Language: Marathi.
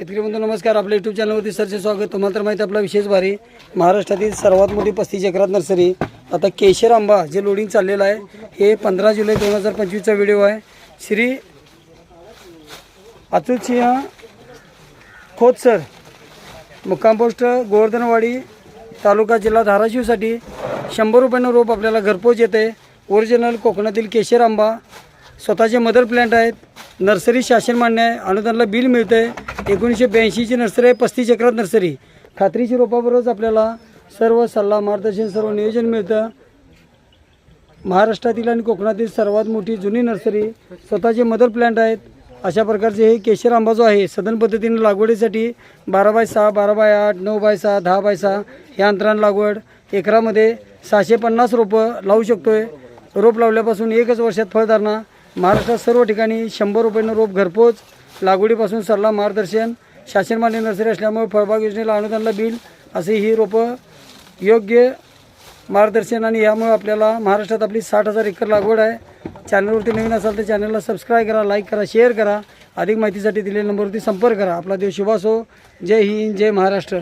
शेतकरी बंधू नमस्कार. आपल्या यूट्यूब चॅनलवरती सरचे स्वागत. तुम्हाला तर माहिती आपला विशेष भारी. महाराष्ट्रातील सर्वात मोठी पस्तीस एकरात नर्सरी. आता केशर आंबा जे लोडिंग चाललेलं आहे हे पंधरा जुलै दोन हजार पंचवीसचा व्हिडिओ आहे. श्री अतुलसिंह खोत सर. मुक्काम पोस्ट गोवर्धनवाडी तालुका जिल्हा धाराशिवसाठी शंभर रुपयानं रोप आपल्याला घरपोच येते ओरिजिनल कोकणातील केशर आंबा. स्वतःचे मदर प्लॅन्ट आहेत. नर्सरी शासन मान्य आहे. अनुदानला बिल मिळतं आहे एकोणीसशे ब्याऐंशीची नर्सरी आहे पस्तीस एकरात नर्सरी. खात्रीची रोपाबरोबरच आपल्याला सर्व सल्ला मार्गदर्शन सर्व नियोजन मिळतं. महाराष्ट्रातील आणि कोकणातील सर्वात मोठी जुनी नर्सरी स्वतःचे मदर प्लॅन्ट आहेत. अशा प्रकारचे हे केशर आंबा जो आहे सदन पद्धतीने लागवडीसाठी बारा बाय सहा बारा बाय आठ नऊ बाय सहा दहा बाय सहा ह्या अंतरानं लागवड. एकरामध्ये सहाशे पन्नास रोपं लावू शकतो आहे रोप लावल्यापासून एकच वर्षात फळधारणा महाराष्ट्रात सर्व ठिकाणी शंभर रुपयानं रोप घरपोच लागवडीपासून सल्ला मार्गदर्शन शासनमान्य नर्सरी असल्यामुळे फळबाग योजनेला अनुदानला बिल असे ही रोपं योग्य मार्गदर्शन आणि यामुळे आपल्याला महाराष्ट्रात आपली साठ हजार एकर लागवड आहे. चॅनलवरती नवीन असाल तर चॅनलला सबस्क्राईब करा लाईक करा शेअर करा. अधिक माहितीसाठी दिलेल्या नंबरवरती संपर्क करा. आपला देव शुभास. हो जय हिंद जय महाराष्ट्र.